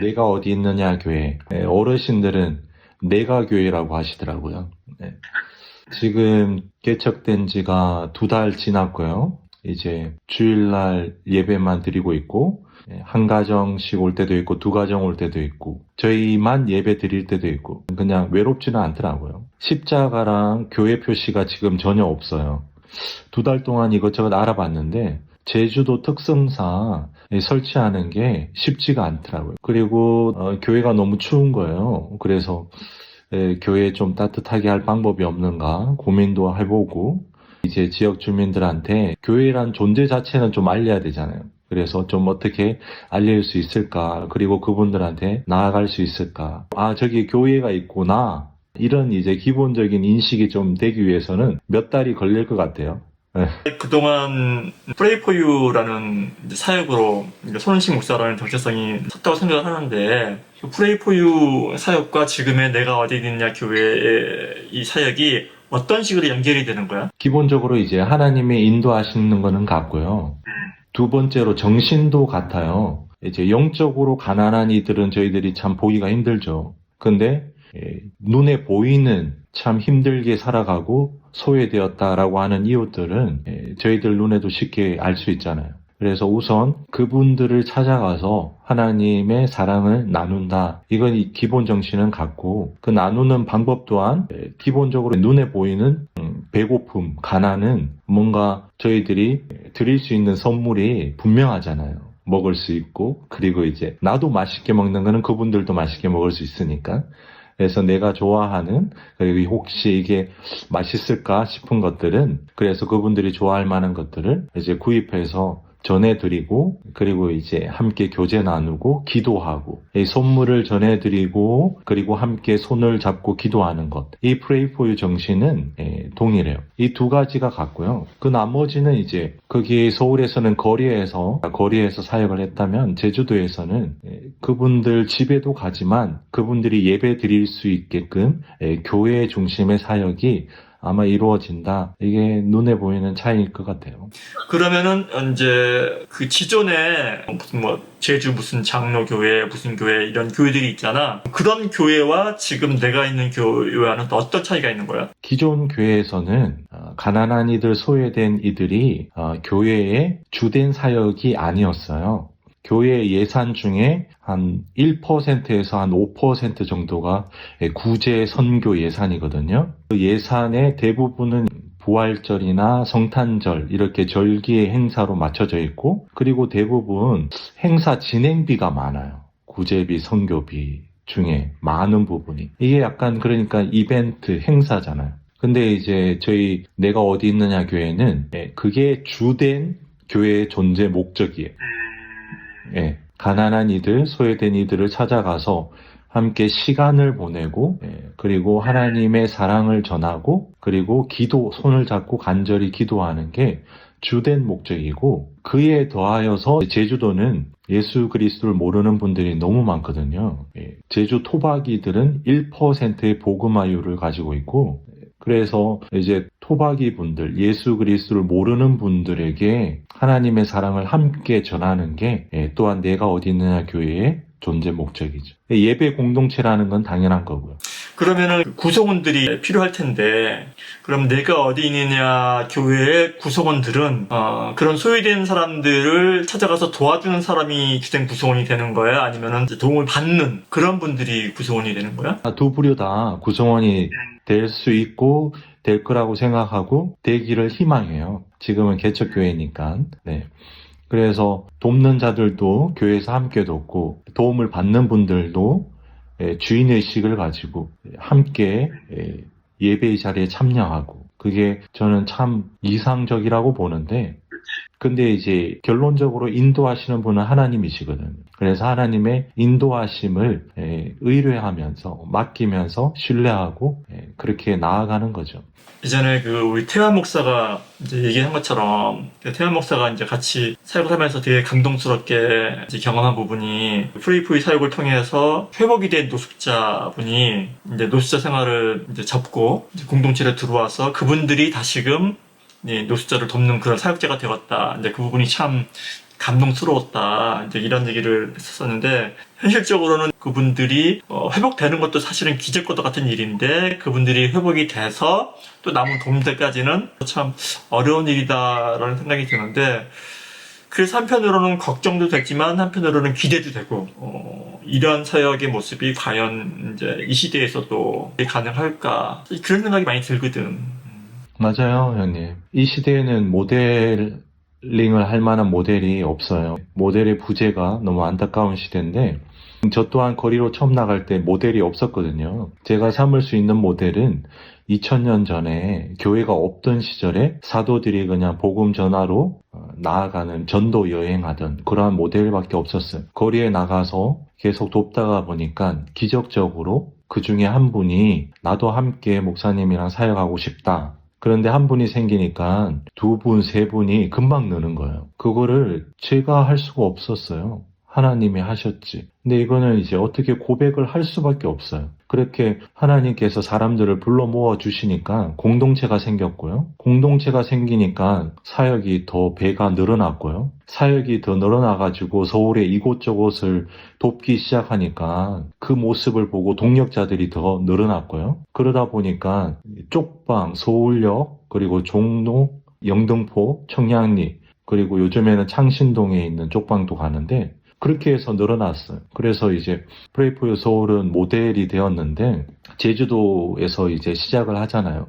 내가 어디 있느냐 교회. 예, 어르신들은 내가 교회라고 하시더라고요. 네. 지금 개척된 지가 두 달 지났고요. 이제 주일날 예배만 드리고 있고 예, 한 가정씩 올 때도 있고 두 가정 올 때도 있고 저희만 예배 드릴 때도 있고 그냥 외롭지는 않더라고요. 십자가랑 교회 표시가 지금 전혀 없어요. 두 달 동안 이것저것 알아봤는데 제주도 특성상 설치하는 게 쉽지가 않더라고요. 그리고 어, 교회가 너무 추운 거예요. 그래서 에, 교회 좀 따뜻하게 할 방법이 없는가 고민도 해보고 이제 지역 주민들한테 교회란 존재 자체는 좀 알려야 되잖아요. 그래서 좀 어떻게 알릴 수 있을까? 그리고 그분들한테 나아갈 수 있을까? 아, 저기 교회가 있구나. 이런 이제 기본적인 인식이 좀 되기 위해서는 몇 달이 걸릴 것 같아요. 그동안 프레이포유라는 사역으로 손은식 목사라는 정체성이 섰다고 생각을 하는데 그 프레이포유 사역과 지금의 내가 어디 있느냐 교회의 이 사역이 어떤 식으로 연결이 되는 거야? 기본적으로 이제 하나님의 인도하시는 거는 같고요. 두 번째로 정신도 같아요. 이제 영적으로 가난한 이들은 저희들이 참 보기가 힘들죠. 근데 예, 눈에 보이는 참 힘들게 살아가고 소외되었다라고 하는 이웃들은 예, 저희들 눈에도 쉽게 알 수 있잖아요. 그래서 우선 그분들을 찾아가서 하나님의 사랑을 나눈다. 이건 이 기본 정신은 같고 그 나누는 방법 또한 예, 기본적으로 눈에 보이는 음, 배고픔, 가난은 뭔가 저희들이 드릴 수 있는 선물이 분명하잖아요. 먹을 수 있고 그리고 이제 나도 맛있게 먹는 거는 그분들도 맛있게 먹을 수 있으니까 그래서 내가 좋아하는 그리고 혹시 이게 맛있을까 싶은 것들은 그래서 그분들이 좋아할 만한 것들을 이제 구입해서 전해드리고 그리고 이제 함께 교제 나누고 기도하고 이 선물을 전해드리고 그리고 함께 손을 잡고 기도하는 것 이 프레이 포유 정신은 예, 동일해요. 이 두 가지가 같고요. 그 나머지는 이제 거기 서울에서는 거리에서 거리에서 사역을 했다면 제주도에서는 예, 그분들 집에도 가지만 그분들이 예배 드릴 수 있게끔 예, 교회 중심의 사역이 아마 이루어진다. 이게 눈에 보이는 차이일 것 같아요. 그러면은 이제 그 기존에 무슨 뭐 제주 무슨 장로교회 무슨 교회 이런 교회들이 있잖아. 그런 교회와 지금 내가 있는 교회와는 또 어떤 차이가 있는 거야? 기존 교회에서는 어, 가난한 이들, 소외된 이들이 어, 교회의 주된 사역이 아니었어요. 교회 예산 중에 한 1%에서 한 5% 정도가 구제 선교 예산이거든요. 그 예산의 대부분은 부활절이나 성탄절 이렇게 절기의 행사로 맞춰져 있고 그리고 대부분 행사 진행비가 많아요. 구제비, 선교비 중에 많은 부분이 이게 약간 그러니까 이벤트 행사잖아요. 근데 이제 저희 내가 어디 있느냐 교회는 예, 그게 주된 교회의 존재 목적이에요. 예, 가난한 이들, 소외된 이들을 찾아가서 함께 시간을 보내고, 예, 그리고 하나님의 사랑을 전하고, 그리고 기도, 손을 잡고 간절히 기도하는 게 주된 목적이고, 그에 더하여서 제주도는 예수 그리스도를 모르는 분들이 너무 많거든요. 예, 제주 토박이들은 1%의 복음화율을 가지고 있고, 그래서 이제 토박이 분들, 예수 그리스도를 모르는 분들에게 하나님의 사랑을 함께 전하는 게 예, 또한 내가 어디 있느냐 교회의 존재 목적이죠. 예배 공동체라는 건 당연한 거고요. 그러면은 구성원들이 필요할 텐데 그럼 내가 어디 있느냐 교회의 구성원들은 어, 그런 소외된 사람들을 찾아가서 도와주는 사람이 주된 구성원이 되는 거야 아니면은 도움을 받는 그런 분들이 구성원이 되는 거야? 두 부류 다 구성원이 될 수 있고 될 거라고 생각하고 되기를 희망해요. 지금은 개척교회니까. 네. 그래서 돕는 자들도 교회에서 함께 돕고 도움을 받는 분들도 예, 주인의식을 가지고 함께 예, 예배의 자리에 참여하고 그게 저는 참 이상적이라고 보는데 근데 이제 결론적으로 인도하시는 분은 하나님이시거든요. 그래서 하나님의 인도하심을 예, 의뢰하면서 맡기면서 신뢰하고 예, 그렇게 나아가는 거죠. 이전에 그 우리 태환 목사가 이제 얘기한 것처럼 그 태환 목사가 이제 같이 사역을 하면서 되게 감동스럽게 경험한 부분이 프리프리 사역을 통해서 회복이 된 노숙자분이 이제 노숙자 생활을 이제 접고 이제 공동체에 들어와서 그분들이 다시금 이 노숙자를 돕는 그런 사역자가 되었다. 이제 그 부분이 참 감동스러웠다. 이제 이런 얘기를 했었었는데 현실적으로는 그분들이 어, 회복되는 것도 사실은 기적과도 같은 일인데 그분들이 회복이 돼서 또 남은 도움들까지는 참 어려운 일이다라는 생각이 드는데 그래서 한편으로는 걱정도 되지만 한편으로는 기대도 되고 어, 이런 사역의 모습이 과연 이제 이 시대에서도 가능할까 그런 생각이 많이 들거든. 맞아요, 형님. 이 시대에는 모델링을 할 만한 모델이 없어요. 모델의 부재가 너무 안타까운 시대인데, 저 또한 거리로 처음 나갈 때 모델이 없었거든요. 제가 삼을 수 있는 모델은 2000년 전에 교회가 없던 시절에 사도들이 그냥 복음 전하로 어, 나아가는 전도 여행하던 그러한 모델밖에 없었어요. 거리에 나가서 계속 돕다가 보니까 기적적으로 그 중에 한 분이 나도 함께 목사님이랑 사역하고 싶다. 그런데 한 분이 생기니까 두 분, 세 분이 금방 느는 거예요. 그거를 제가 할 수가 없었어요. 하나님이 하셨지. 근데 이거는 이제 어떻게 고백을 할 수밖에 없어요. 그렇게 하나님께서 사람들을 불러 모아 주시니까 공동체가 생겼고요. 공동체가 생기니까 사역이 더 배가 늘어났고요. 사역이 더 늘어나가지고 서울의 이곳저곳을 돕기 시작하니까 그 모습을 보고 동력자들이 더 늘어났고요. 그러다 보니까 쪽방, 서울역, 그리고 종로, 영등포, 청량리, 그리고 요즘에는 창신동에 있는 쪽방도 가는데 그렇게 해서 늘어났어요. 그래서 이제 프레이포유 서울은 모델이 되었는데 제주도에서 이제 시작을 하잖아요.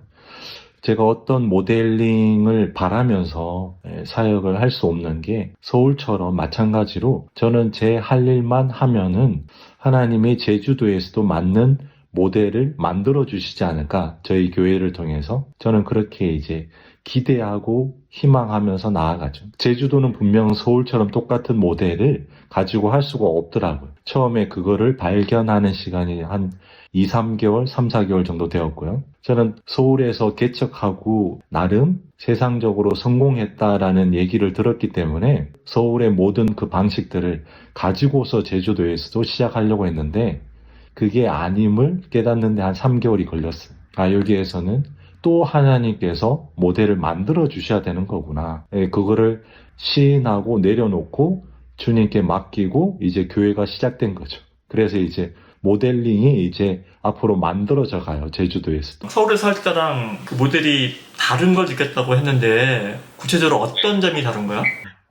제가 어떤 모델링을 바라면서 예, 사역을 할 수 없는 게 서울처럼 마찬가지로 저는 제 할 일만 하면은 하나님이 제주도에서도 맞는 모델을 만들어 주시지 않을까 저희 교회를 통해서 저는 그렇게 이제 기대하고 희망하면서 나아가죠. 제주도는 분명 서울처럼 똑같은 모델을 가지고 할 수가 없더라고요. 처음에 그거를 발견하는 시간이 한 2, 3개월, 3, 4개월 정도 되었고요. 저는 서울에서 개척하고 나름 세상적으로 성공했다라는 얘기를 들었기 때문에 서울의 모든 그 방식들을 가지고서 제주도에서도 시작하려고 했는데 그게 아님을 깨닫는데 한 3개월이 걸렸어요. 아, 여기에서는 또 하나님께서 모델을 만들어 주셔야 되는 거구나. 예, 그거를 시인하고 내려놓고 주님께 맡기고 이제 교회가 시작된 거죠. 그래서 이제 모델링이 이제 앞으로 만들어져 가요. 제주도에서도. 서울에서 할 때랑 그 모델이 다른 걸 느꼈다고 했는데 구체적으로 어떤 점이 다른 거야?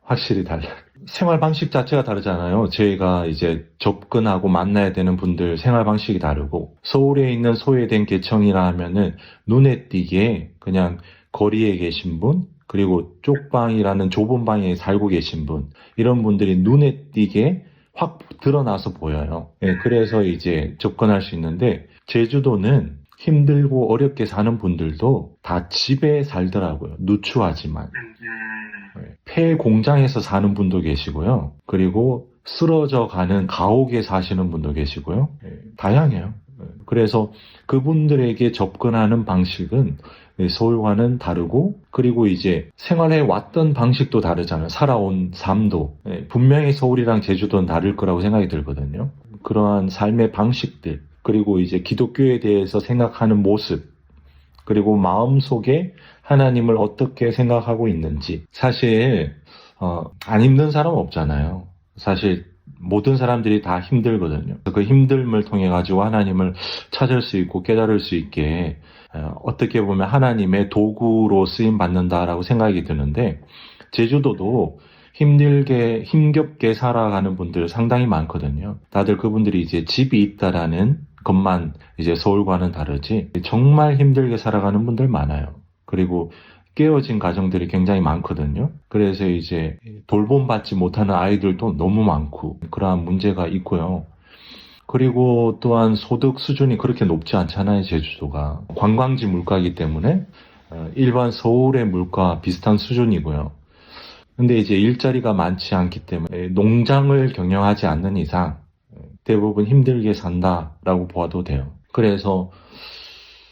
확실히 달라요. 생활 방식 자체가 다르잖아요. 저희가 이제 접근하고 만나야 되는 분들 생활 방식이 다르고 서울에 있는 소외된 계층이라 하면은 눈에 띄게 그냥 거리에 계신 분 그리고 쪽방이라는 좁은 방에 살고 계신 분 이런 분들이 눈에 띄게 확 드러나서 보여요. 예, 그래서 이제 접근할 수 있는데 제주도는 힘들고 어렵게 사는 분들도 다 집에 살더라고요. 누추하지만. 폐 공장에서 사는 분도 계시고요. 그리고 쓰러져 가는 가옥에 사시는 분도 계시고요. 예, 다양해요. 예, 그래서 그분들에게 접근하는 방식은 예, 서울과는 다르고, 그리고 이제 생활해 왔던 방식도 다르잖아요. 살아온 삶도. 예, 분명히 서울이랑 제주도는 다를 거라고 생각이 들거든요. 그러한 삶의 방식들, 그리고 이제 기독교에 대해서 생각하는 모습, 그리고 마음속에 하나님을 어떻게 생각하고 있는지. 사실, 어, 안 힘든 사람 없잖아요. 사실, 모든 사람들이 다 힘들거든요. 그 힘듦을 통해 가지고 하나님을 찾을 수 있고 깨달을 수 있게, 어, 어떻게 보면 하나님의 도구로 쓰임 받는다라고 생각이 드는데, 제주도도 힘들게, 힘겹게 살아가는 분들 상당히 많거든요. 다들 그분들이 이제 집이 있다라는 것만 이제 서울과는 다르지, 정말 힘들게 살아가는 분들 많아요. 그리고 깨어진 가정들이 굉장히 많거든요. 그래서 이제 돌봄받지 못하는 아이들도 너무 많고 그러한 문제가 있고요. 그리고 또한 소득 수준이 그렇게 높지 않잖아요, 제주도가. 관광지 물가이기 때문에 어, 일반 서울의 물가 비슷한 수준이고요. 근데 이제 일자리가 많지 않기 때문에 농장을 경영하지 않는 이상 대부분 힘들게 산다라고 보아도 돼요. 그래서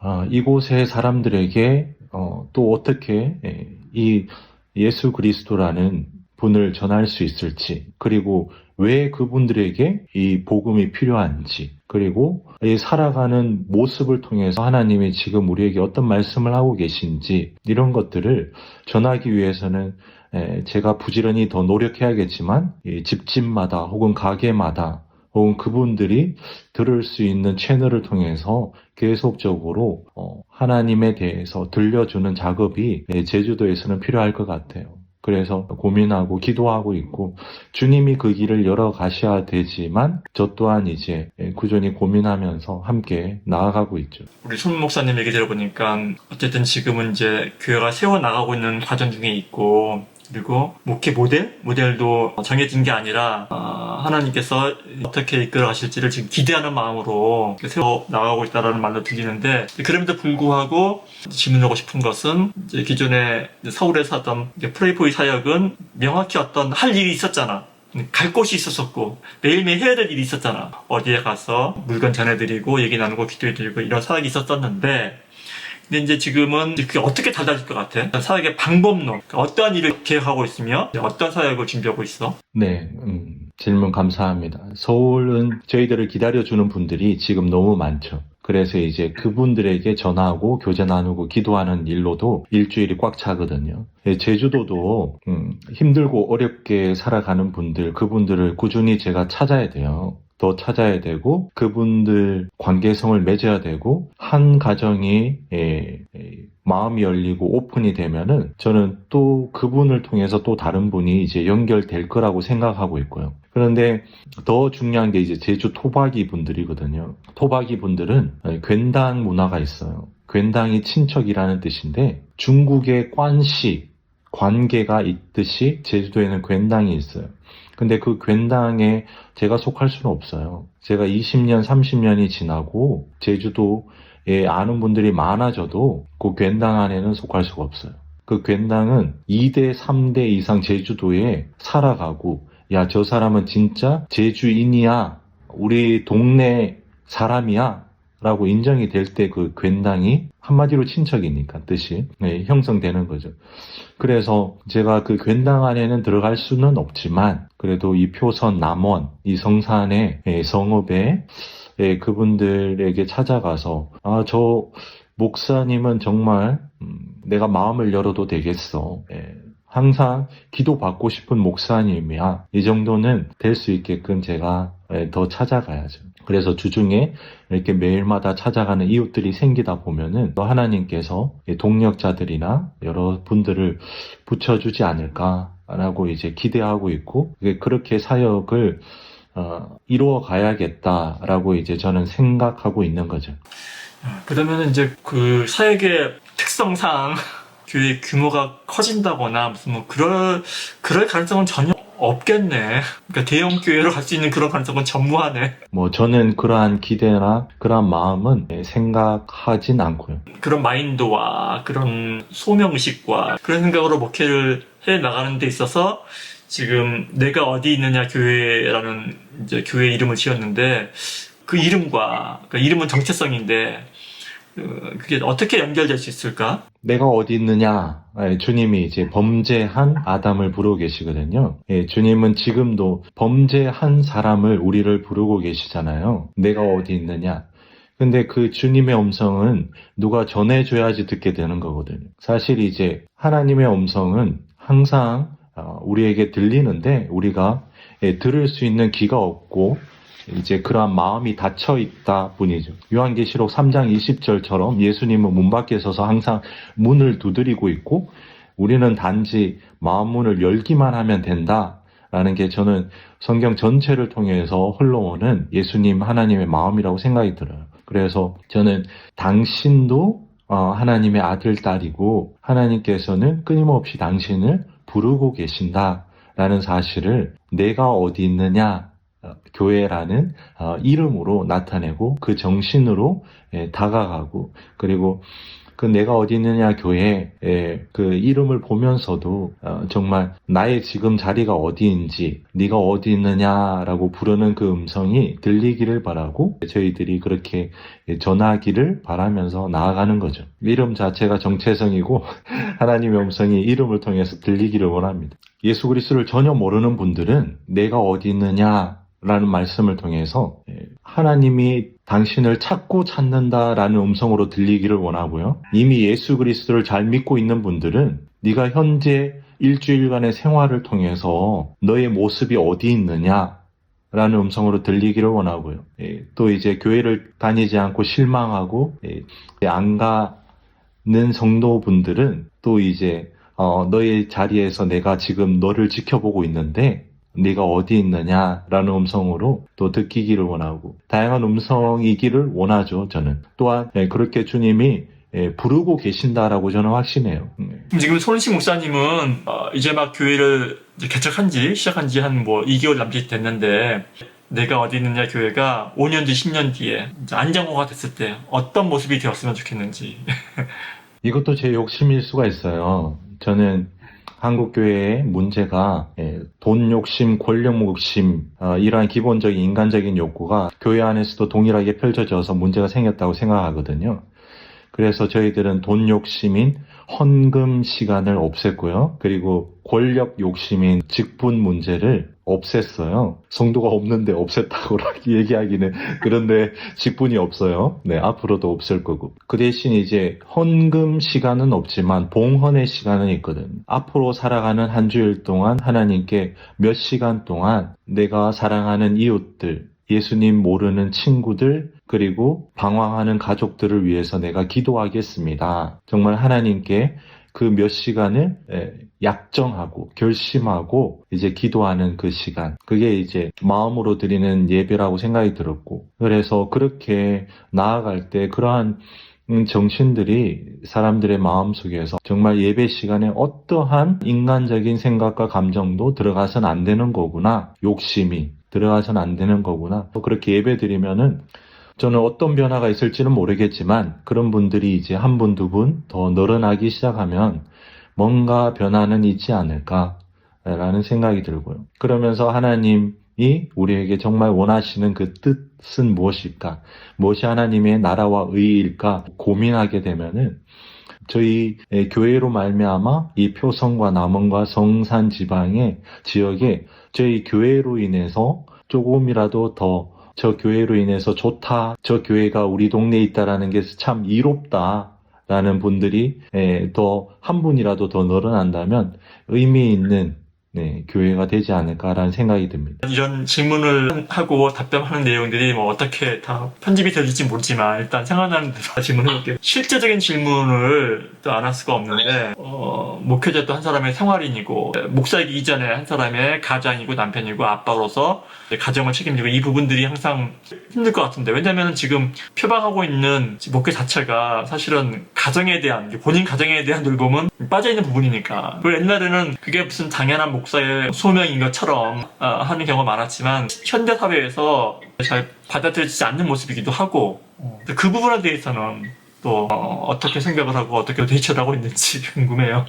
어, 이곳의 사람들에게 어, 또 어떻게 예, 이 예수 그리스도라는 분을 전할 수 있을지, 그리고 왜 그분들에게 이 복음이 필요한지, 그리고 이 살아가는 모습을 통해서 하나님이 지금 우리에게 어떤 말씀을 하고 계신지, 이런 것들을 전하기 위해서는 에, 제가 부지런히 더 노력해야겠지만 이 집집마다 혹은 가게마다 혹은 그분들이 들을 수 있는 채널을 통해서 계속적으로 어, 하나님에 대해서 들려주는 작업이 예, 제주도에서는 필요할 것 같아요. 그래서 고민하고 기도하고 있고 주님이 그 길을 열어 가셔야 되지만 저 또한 이제 예, 꾸준히 고민하면서 함께 나아가고 있죠. 우리 손 목사님 얘기 들어보니까 어쨌든 지금은 이제 교회가 세워 나가고 있는 과정 중에 있고 그리고 목회 모델 모델도 정해진 게 아니라 어, 하나님께서 어떻게 이끌어 가실지를 지금 기대하는 마음으로 세워 나가고 있다라는 말로 들리는데 그럼에도 불구하고 질문하고 싶은 것은 기존에 서울에서 하던 프레이포이 사역은 명확히 어떤 할 일이 있었잖아. 갈 곳이 있었었고 매일매일 해야 될 일이 있었잖아 어디에 가서 물건 전해드리고 얘기 나누고 기도해드리고 이런 사역이 있었었는데 근데 이제 지금은 그게 어떻게 달라질 것 같아? 사역의 방법론 그러니까 어떠한 일을 계획하고 있으며 어떤 사역을 준비하고 있어? 네, 음, 질문 감사합니다. 서울은 저희들을 기다려주는 분들이 지금 너무 많죠. 그래서 이제 그분들에게 전화하고 교제 나누고 기도하는 일로도 일주일이 꽉 차거든요. 예, 제주도도 음, 힘들고 어렵게 살아가는 분들, 그분들을 꾸준히 제가 찾아야 돼요. 더 찾아야 되고 그분들 관계성을 맺어야 되고 한 가정이 예, 예, 마음이 열리고 오픈이 되면은 저는 또 그분을 통해서 또 다른 분이 이제 연결될 거라고 생각하고 있고요. 그런데 더 중요한 게 이제 제주 토박이 분들이거든요. 토박이 분들은 괜당 문화가 있어요. 괜당이 친척이라는 뜻인데 중국의 관시 관계가 있듯이 제주도에는 괜당이 있어요. 근데 그 괜당에 제가 속할 수는 없어요. 제가 20년, 30년이 지나고 제주도에 아는 분들이 많아져도 그 괜당 안에는 속할 수가 없어요. 그 괜당은 2대, 3대 이상 제주도에 살아가고 야, 저 사람은 진짜 제주인이야. 우리 동네 사람이야. 라고 인정이 될 때 그 괜당이 한마디로 친척이니까 뜻이 네, 형성되는 거죠. 그래서 제가 그 괜당 안에는 들어갈 수는 없지만 그래도 이 표선 남원 이 성산의 예, 성읍에 예, 그분들에게 찾아가서 아 저 목사님은 정말 음, 내가 마음을 열어도 되겠어. 예, 항상 기도 받고 싶은 목사님이야. 이 정도는 될 수 있게끔 제가 예, 더 찾아가야죠. 그래서 주중에 이렇게 매일마다 찾아가는 이웃들이 생기다 보면은 또 하나님께서 이 동력자들이나 여러 분들을 붙여주지 않을까라고 이제 기대하고 있고 그렇게 사역을 어, 이루어 가야겠다라고 이제 저는 생각하고 있는 거죠. 그러면 이제 그 사역의 특성상 교회 규모가 커진다거나 무슨 뭐 그럴 그럴 가능성은 전혀 없겠네. 그러니까 대형 교회로 갈 수 있는 그런 가능성은 전무하네. 뭐 저는 그러한 기대나 그러한 마음은 예, 생각하진 않고요. 그런 마인드와 그런 소명의식과 그런 생각으로 목회를 해 나가는 데 있어서 지금 내가 어디 있느냐 교회라는 이제 교회 이름을 지었는데 그 이름과 그 이름은 정체성인데 어, 그게 어떻게 연결될 수 있을까? 내가 어디 있느냐? 예, 주님이 이제 범죄한 아담을 부르고 계시거든요. 예, 주님은 지금도 범죄한 사람을 우리를 부르고 계시잖아요. 내가 어디 있느냐? 근데 그 주님의 음성은 누가 전해줘야지 듣게 되는 거거든요. 사실 이제 하나님의 음성은 항상 어, 우리에게 들리는데 우리가 예, 들을 수 있는 귀가 없고 이제 그러한 마음이 닫혀 있다 뿐이죠. 요한계시록 3장 20절처럼 예수님은 문 밖에 서서 항상 문을 두드리고 있고 우리는 단지 마음 문을 열기만 하면 된다 라는 게 저는 성경 전체를 통해서 흘러오는 예수님 하나님의 마음이라고 생각이 들어요. 그래서 저는 당신도 어, 하나님의 아들 딸이고 하나님께서는 끊임없이 당신을 부르고 계신다 라는 사실을 내가 어디 있느냐 어, 교회라는 어, 이름으로 나타내고 그 정신으로 예, 다가가고 그리고 그 내가 어디 있느냐 교회의 그 이름을 보면서도 어, 정말 나의 지금 자리가 어디인지 네가 어디 있느냐라고 부르는 그 음성이 들리기를 바라고 저희들이 그렇게 전하기를 바라면서 나아가는 거죠. 이름 자체가 정체성이고 하나님의 음성이 이름을 통해서 들리기를 원합니다. 예수 그리스도를 전혀 모르는 분들은 내가 어디 있느냐 라는 말씀을 통해서 하나님이 당신을 찾고 찾는다라는 음성으로 들리기를 원하고요. 이미 예수 그리스도를 잘 믿고 있는 분들은 네가 현재 일주일간의 생활을 통해서 너의 모습이 어디 있느냐? 라는 음성으로 들리기를 원하고요. 예, 또 이제 교회를 다니지 않고 실망하고 예, 안 가는 성도분들은 또 이제 어, 너의 자리에서 내가 지금 너를 지켜보고 있는데 네가 어디 있느냐라는 음성으로 또 듣기기를 원하고 다양한 음성이기를 원하죠. 저는 또한 예, 그렇게 주님이 예, 부르고 계신다라고 저는 확신해요. 예. 지금 손씨 목사님은 어, 이제 막 교회를 개척한 지 시작한 지 한 뭐 2개월 남짓 됐는데 내가 어디 있느냐 교회가 5년 뒤 10년 뒤에 이제 안정화가 됐을 때 어떤 모습이 되었으면 좋겠는지 이것도 제 욕심일 수가 있어요. 저는 한국 교회의 문제가 예, 돈 욕심, 권력 욕심 어, 이러한 기본적인 인간적인 욕구가 교회 안에서도 동일하게 펼쳐져서 문제가 생겼다고 생각하거든요. 그래서 저희들은 돈 욕심인 헌금 시간을 없앴고요. 그리고 권력 욕심인 직분 문제를 없앴어요. 성도가 없는데 없앴다고 얘기하기는 그런데 직분이 없어요. 네, 앞으로도 없을 거고. 그 대신 이제 헌금 시간은 없지만 봉헌의 시간은 있거든. 앞으로 살아가는 한 주일 동안 하나님께 몇 시간 동안 내가 사랑하는 이웃들, 예수님 모르는 친구들, 그리고 방황하는 가족들을 위해서 내가 기도하겠습니다. 정말 하나님께 그 몇 시간을 예, 약정하고 결심하고 이제 기도하는 그 시간. 그게 이제 마음으로 드리는 예배라고 생각이 들었고. 그래서 그렇게 나아갈 때 그러한 음, 정신들이 사람들의 마음 속에서 정말 예배 시간에 어떠한 인간적인 생각과 감정도 들어가선 안 되는 거구나. 욕심이 들어가선 안 되는 거구나. 그렇게 예배 드리면은 저는 어떤 변화가 있을지는 모르겠지만 그런 분들이 이제 한 분, 두 분 더 늘어나기 시작하면 뭔가 변화는 있지 않을까라는 생각이 들고요. 그러면서 하나님이 우리에게 정말 원하시는 그 뜻은 무엇일까? 무엇이 하나님의 나라와 의일까? 고민하게 되면은 저희 교회로 말미암아 이 표성과 남원과 성산 지방의 지역에 저희 교회로 인해서 조금이라도 더 저 교회로 인해서 좋다. 저 교회가 우리 동네에 있다라는 게 참 이롭다 라는 분들이 더 한 분이라도 더 늘어난다면 의미 있는 네, 교회가 되지 않을까라는 생각이 듭니다. 이런 질문을 하고 답변하는 내용들이 뭐 어떻게 다 편집이 될지 모르지만 일단 생각나는 대로 질문해볼게요. 실제적인 질문을 또 안 할 수가 없는데 어, 목회자 또한 사람의 생활인이고 목사이기 이전에 한 사람의 가장이고 남편이고 아빠로서 가정을 책임지고 이 부분들이 항상 힘들 것 같은데 왜냐면 지금 표방하고 있는 목회 자체가 사실은 가정에 대한 본인 가정에 대한 돌봄은 빠져있는 부분이니까 그리고 옛날에는 그게 무슨 당연한 목 사의 소명인 것처럼 어, 하는 경우가 많았지만 현대 사회에서 잘 받아들여지지 않는 모습이기도 하고 그 부분에 대해서는 또 어, 떻게 생각을 하고 어떻게 대처를 하고 있는지 궁금해요.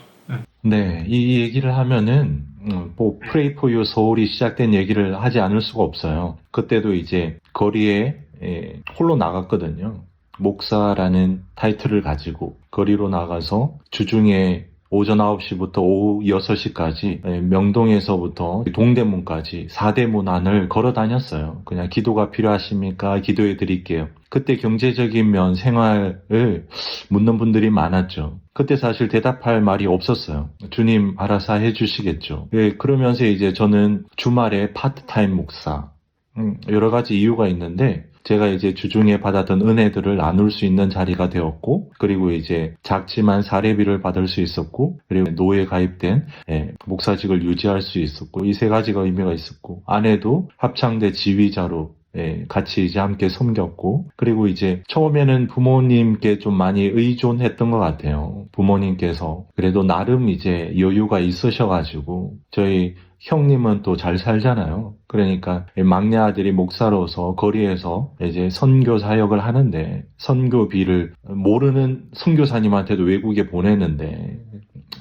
네, 이 얘기를 하면은 음, 뭐 프레이 포유 서울이 시작된 얘기를 하지 않을 수가 없어요. 그때도 이제 거리에 예, 홀로 나갔거든요. 목사라는 타이틀을 가지고 거리로 나가서 주중에 오전 9시부터 오후 6시까지 예, 명동에서부터 동대문까지 4대문 안을 걸어 다녔어요. 그냥 기도가 필요하십니까? 기도해 드릴게요. 그때 경제적인 면 생활을 묻는 분들이 많았죠. 그때 사실 대답할 말이 없었어요. 주님 알아서 해 주시겠죠. 예, 그러면서 이제 저는 주말에 파트타임 목사, 음, 여러 가지 이유가 있는데, 제가 이제 주중에 받았던 은혜들을 나눌 수 있는 자리가 되었고, 그리고 이제 작지만 사례비를 받을 수 있었고, 그리고 노예 가입된 예, 목사직을 유지할 수 있었고, 이 세 가지가 의미가 있었고, 아내도 합창대 지휘자로 예, 같이 이제 함께 섬겼고, 그리고 이제 처음에는 부모님께 좀 많이 의존했던 것 같아요. 부모님께서. 그래도 나름 이제 여유가 있으셔가지고, 저희 형님은 또 잘 살잖아요. 그러니까 막내 아들이 목사로서 거리에서 이제 선교 사역을 하는데, 선교비를 모르는 선교사님한테도 외국에 보내는데,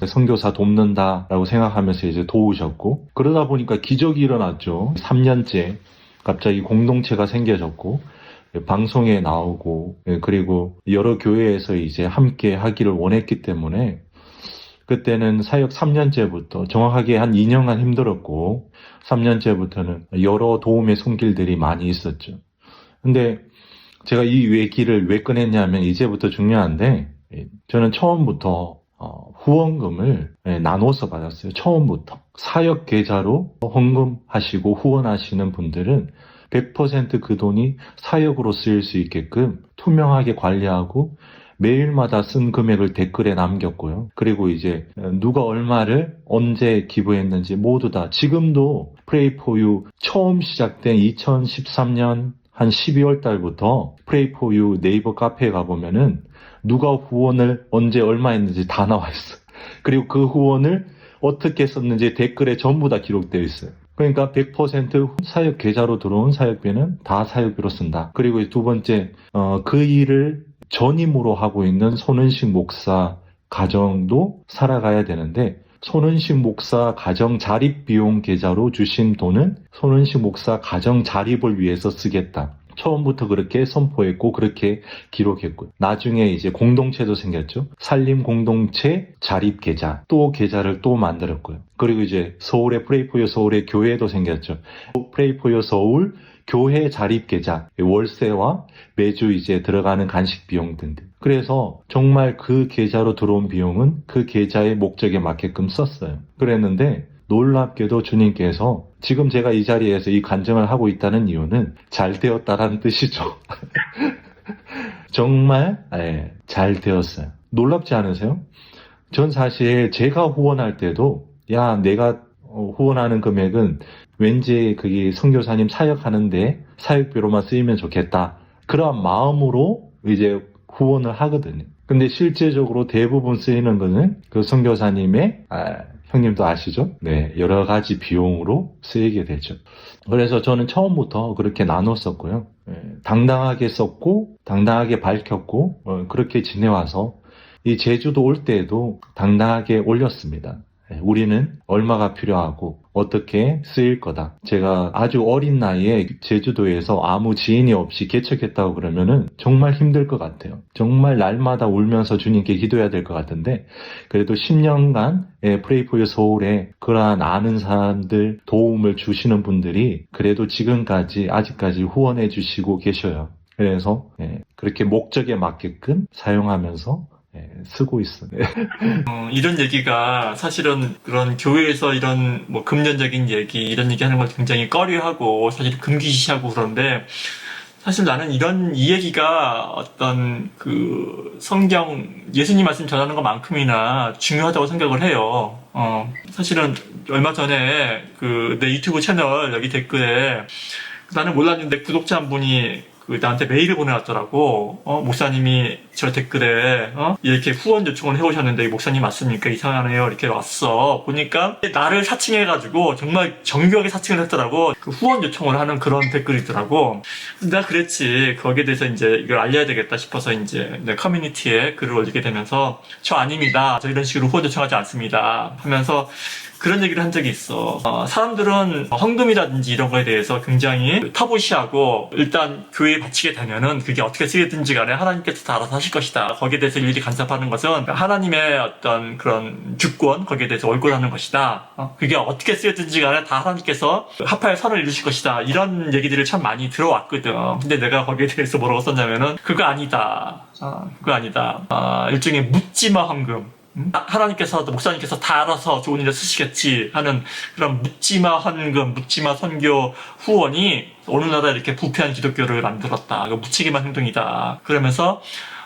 선교사 돕는다라고 생각하면서 이제 도우셨고, 그러다 보니까 기적이 일어났죠. 3년째 갑자기 공동체가 생겨졌고 방송에 나오고 예, 그리고 여러 교회에서 이제 함께 하기를 원했기 때문에 그때는 사역 3년째부터 정확하게 한 2년간 힘들었고 3년째부터는 여러 도움의 손길들이 많이 있었죠. 근데 제가 이 얘기를 왜 꺼냈냐면 이제부터 중요한데 예, 저는 처음부터 어, 후원금을 예, 나눠서 받았어요. 처음부터. 사역 계좌로 헌금하시고 후원하시는 분들은 100%그 돈이 사역으로 쓰일 수 있게끔 투명하게 관리하고 매일마다 쓴 금액을 댓글에 남겼고요. 그리고 이제 누가 얼마를 언제 기부했는지 모두 다 지금도 프레이 포유 처음 시작된 2013년 한 12월 달부터 프레이 포유 네이버 카페에 가보면은 누가 후원을 언제 얼마 했는지 다 나와 있어. 그리고 그 후원을 어떻게 썼는지 댓글에 전부 다 기록되어 있어요. 그러니까 100% 사역 계좌로 들어온 사역비는 다 사역비로 쓴다. 그리고 두 번째, 어, 그 일을 전임으로 하고 있는 손은식 목사 가정도 살아가야 되는데, 손은식 목사 가정 자립 비용 계좌로 주신 돈은 손은식 목사 가정 자립을 위해서 쓰겠다. 처음부터 그렇게 선포했고 그렇게 기록했고요. 나중에 이제 공동체도 생겼죠. 살림 공동체 자립 계좌 또 계좌를 또 만들었고요. 그리고 이제 서울의 프레이포유 서울의 교회도 생겼죠. 프레이포유 서울 교회 자립 계좌 월세와 매주 이제 들어가는 간식 비용 등등. 그래서 정말 그 계좌로 들어온 비용은 그 계좌의 목적에 맞게끔 썼어요. 그랬는데 놀랍게도 주님께서 지금 제가 이 자리에서 이 간증을 하고 있다는 이유는 잘 되었다라는 뜻이죠. 정말 예, 잘 되었어요. 놀랍지 않으세요? 전 사실 제가 후원할 때도 야 내가 어, 후원하는 금액은 왠지 그게 선교사님 사역하는데 사역비로만 쓰이면 좋겠다. 그런 마음으로 이제 후원을 하거든요. 근데 실제적으로 대부분 쓰이는 거는 그 선교사님의 아, 형님도 아시죠? 네, 여러 가지 비용으로 쓰이게 되죠. 그래서 저는 처음부터 그렇게 나눴었고요. 예, 당당하게 썼고, 당당하게 밝혔고, 어, 그렇게 지내와서 이 제주도 올 때에도 당당하게 올렸습니다. 예, 우리는 얼마가 필요하고 어떻게 쓰일 거다. 제가 아주 어린 나이에 제주도에서 아무 지인이 없이 개척했다고 그러면은 정말 힘들 것 같아요. 정말 날마다 울면서 주님께 기도해야 될 것 같은데 그래도 10년간 프레이 포유 서울에 그러한 아는 사람들 도움을 주시는 분들이 그래도 지금까지 아직까지 후원해 주시고 계셔요. 그래서 예, 그렇게 목적에 맞게끔 사용하면서 예, 쓰고 있어요. 어, 이런 얘기가 사실은 그런 교회에서 이런 뭐 금전적인 얘기 이런 얘기 하는 걸 굉장히 꺼려하고 사실 금기시하고 그런데 사실 나는 이런 이 얘기가 어떤 그 성경 예수님 말씀 전하는 것만큼이나 중요하다고 생각을 해요. 어, 사실은 얼마 전에 그 내 유튜브 채널 여기 댓글에 나는 몰랐는데 구독자 한 분이 그 나한테 메일을 보내왔더라고. 어, 목사님이 저 댓글에 어? 이렇게 후원 요청을 해오셨는데 목사님 맞습니까? 이상하네요. 이렇게 왔어. 보니까 나를 사칭해가지고 정말 정교하게 사칭을 했더라고. 그 후원 요청을 하는 그런 댓글이더라고. 내가 그랬지. 거기에 대해서 이제 이걸 알려야 되겠다 싶어서 이제 내 커뮤니티에 글을 올리게 되면서 저 아닙니다. 저 이런 식으로 후원 요청하지 않습니다. 하면서 그런 얘기를 한 적이 있어. 어, 사람들은 헌금이라든지 이런 거에 대해서 굉장히 터부시하고 일단 교회에 바치게 되면은 그게 어떻게 쓰이든지 간에 하나님께서 다 알아서 하실 것이다. 거기에 대해서 일일이 간섭하는 것은 하나님의 어떤 그런 주권, 거기에 대해서 월권하는 것이다. 어, 그게 어떻게 쓰이든지 간에 다 하나님께서 합할 선을 이루실 것이다. 이런 얘기들을 참 많이 들어왔거든. 근데 내가 거기에 대해서 뭐라고 썼냐면은 그거 아니다. 어, 그거 아니다. 어, 일종의 묻지마 헌금. 음? 하나님께서 목사님께서 다 알아서 좋은 일에 쓰시겠지 하는 그런 묻지마 헌금, 묻지마 선교 후원이 어느 나라에 이렇게 부패한 기독교를 만들었다. 묻히기만 행동이다. 그러면서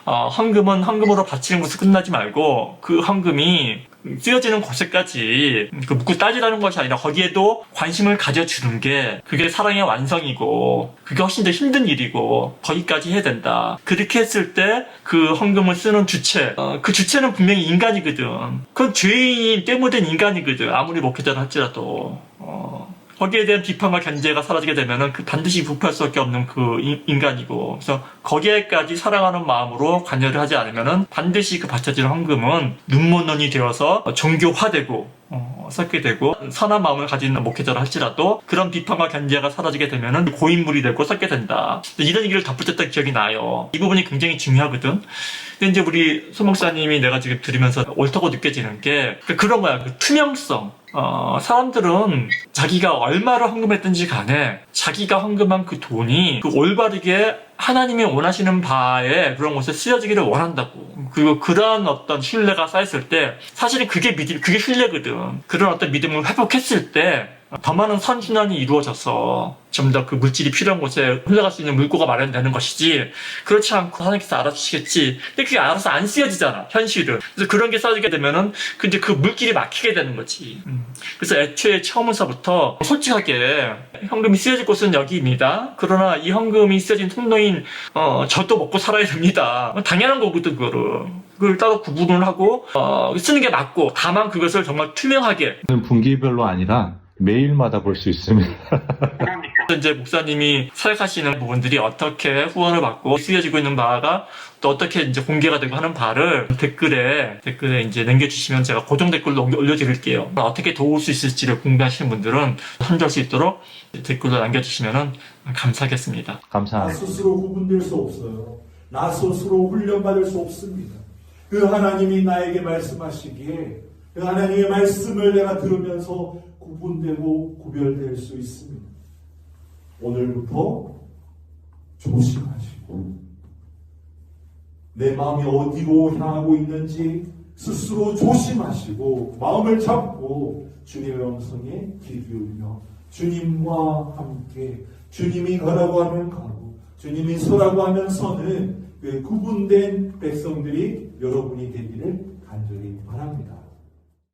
어, 헌금은 헌금으로 바치는 것을 끝나지 말고 그 헌금이 쓰여지는 곳에까지 그 묻고 따지라는 것이 아니라 거기에도 관심을 가져주는 게 그게 사랑의 완성이고 그게 훨씬 더 힘든 일이고 거기까지 해야 된다. 그렇게 했을 때 그 헌금을 쓰는 주체 어, 그 주체는 분명히 인간이거든. 그건 죄인이 때문에 인간이거든. 아무리 목회자를 할지라도 어, 거기에 대한 비판과 견제가 사라지게 되면은 그 반드시 부패할 수밖에 없는 그 인- 인간이고 그래서 거기에까지 사랑하는 마음으로 관여를 하지 않으면은 반드시 그 바쳐지는 헌금은 눈먼눈이 되어서 정교화되고 어, 섞게 되고 선한 마음을 가진 목회자를 할지라도 그런 비판과 견제가 사라지게 되면은 고인물이 되고 섞게 된다. 이런 얘기를 덧붙였던 기억이 나요. 이 부분이 굉장히 중요하거든. 근데 이제 우리 소 목사님이 내가 지금 들으면서 옳다고 느껴지는 게 그런 거야. 그 투명성. 어, 사람들은 자기가 얼마를 헌금했든지 간에 자기가 헌금한 그 돈이 그 올바르게 하나님이 원하시는 바에 그런 곳에 쓰여지기를 원한다고. 그리고 그러한 어떤 신뢰가 쌓였을 때 사실은 그게 믿음, 그게 신뢰거든. 그런 어떤 믿음을 회복했을 때 더 많은 선순환이 이루어져서 좀 더 그 물질이 필요한 곳에 흘러갈 수 있는 물고가 마련되는 것이지 그렇지 않고 하나님께서 알아주시겠지. 근데 그게 알아서 안 쓰여지잖아 현실은. 그래서 그런 게 쌓여지게 되면은 그 이제 그 물길이 막히게 되는 거지. 음. 그래서 애초에 처음부터 솔직하게 현금이 쓰여질 곳은 여기입니다. 그러나 이 현금이 쓰여진 통로인 어, 저도 먹고 살아야 됩니다. 당연한 거거든 그거를. 그걸 따로 구분을 하고 어, 쓰는 게 맞고 다만 그것을 정말 투명하게 분기별로 아니라 매일마다 볼 수 있습니다. 이제 목사님이 사역하시는 부분들이 어떻게 후원을 받고 쓰여지고 있는 바가 또 어떻게 이제 공개가 되고 하는 바를 댓글에 댓글에 이제 남겨주시면 제가 고정 댓글로 올려드릴게요. 어떻게 도울 수 있을지를 궁금하시는 분들은 선조할 수 있도록 댓글로 남겨주시면 감사하겠습니다. 나 감사합니다. 스스로 구분될 수 없어요. 나 스스로 훈련받을 수 없습니다. 그 하나님이 나에게 말씀하시기에 그 하나님의 말씀을 내가 들으면서 구분되고 구별될 수 있습니다. 오늘부터 조심하시고 내 마음이 어디로 향하고 있는지 스스로 조심하시고 마음을 잡고 주님의 음성에 귀 기울여 주님과 함께 주님이 가라고 하면 가고 주님이 서라고 하면 서는 그 구분된 백성들이 여러분이 되기를 간절히 바랍니다.